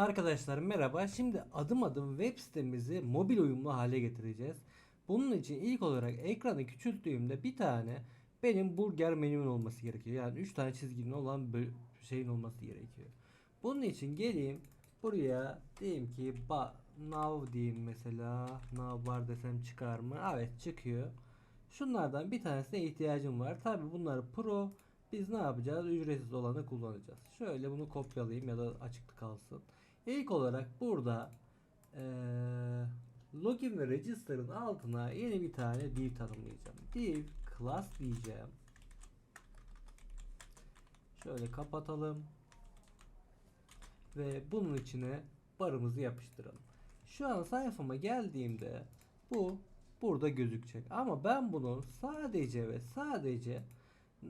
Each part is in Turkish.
Arkadaşlar merhaba. Şimdi adım adım web sitemizi mobil uyumlu hale getireceğiz. Bunun için ilk olarak ekranı küçülttüğümde bir tane benim burger menümün olması gerekiyor. Yani 3 tane çizginin olan şeyin olması gerekiyor. Bunun için geleyim buraya diyeyim ki ba nav diyeyim mesela nav var desem çıkar mı? Evet çıkıyor. Şunlardan bir tanesine ihtiyacım var. Tabi bunları pro biz ne yapacağız? Ücretsiz olanı kullanacağız. Şöyle bunu kopyalayayım ya da açıkta kalsın. İlk olarak burada eee, login ve register'ın altına yeni bir tane div tanımlayacağım. Div class diyeceğim. Şöyle kapatalım. Ve bunun içine barımızı yapıştıralım. Şu an sayfama geldiğimde bu burada gözükecek. Ama ben bunun sadece ve sadece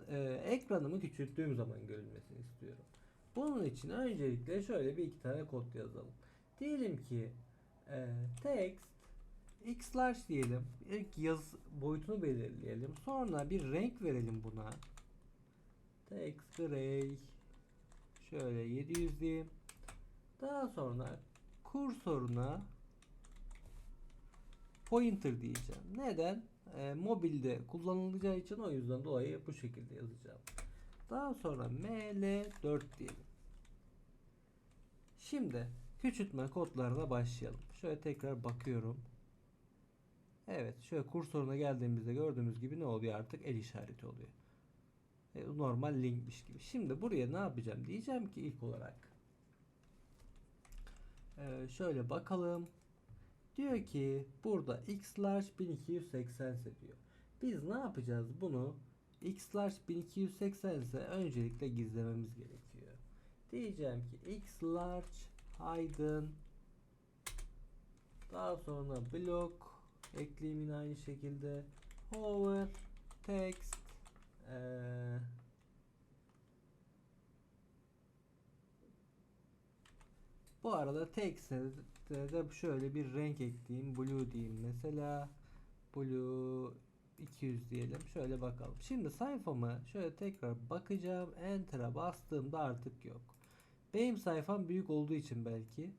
e, ekranımı küçülttüğüm zaman görülmesini istiyorum. Bunun için öncelikle şöyle bir iki tane kod yazalım. Diyelim ki e, text x large diyelim. İlk yaz boyutunu belirleyelim. Sonra bir renk verelim buna. Text gray şöyle 700 diyeyim. Daha sonra kursoruna pointer diyeceğim. Neden? E, mobilde kullanılacağı için o yüzden dolayı bu şekilde yazacağım. Daha sonra ml4 diyelim. Şimdi küçültme kodlarına başlayalım. Şöyle tekrar bakıyorum. Evet şöyle kursoruna geldiğimizde gördüğümüz gibi ne oluyor artık el işareti oluyor. E, normal linkmiş gibi. Şimdi buraya ne yapacağım diyeceğim ki ilk olarak. Ee, şöyle bakalım. Diyor ki burada x large 1280 ise diyor. Biz ne yapacağız bunu? X large 1280 ise öncelikle gizlememiz gerekiyor. Diyeceğim ki x large hidden daha sonra blok ekleyeyim aynı şekilde hover text eee Bu arada text'e de şöyle bir renk ekleyeyim. Blue diyeyim mesela. Blue 200 diyelim. Şöyle bakalım. Şimdi sayfamı şöyle tekrar bakacağım. Enter'a bastığımda artık yok. Benim sayfam büyük olduğu için belki.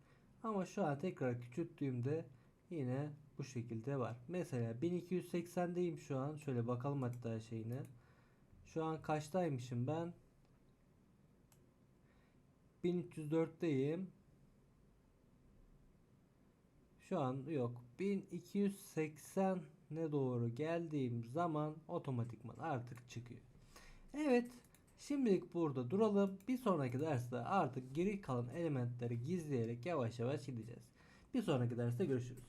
Ama şu an tekrar küçülttüğümde yine bu şekilde var. Mesela 1280'deyim şu an. Şöyle bakalım hatta şeyine. Şu an kaçtaymışım ben? 1304'teyim. Şu an yok. 1280 ne doğru geldiğim zaman otomatikman artık çıkıyor. Evet. Şimdilik burada duralım. Bir sonraki derste artık geri kalan elementleri gizleyerek yavaş yavaş gideceğiz. Bir sonraki derste görüşürüz.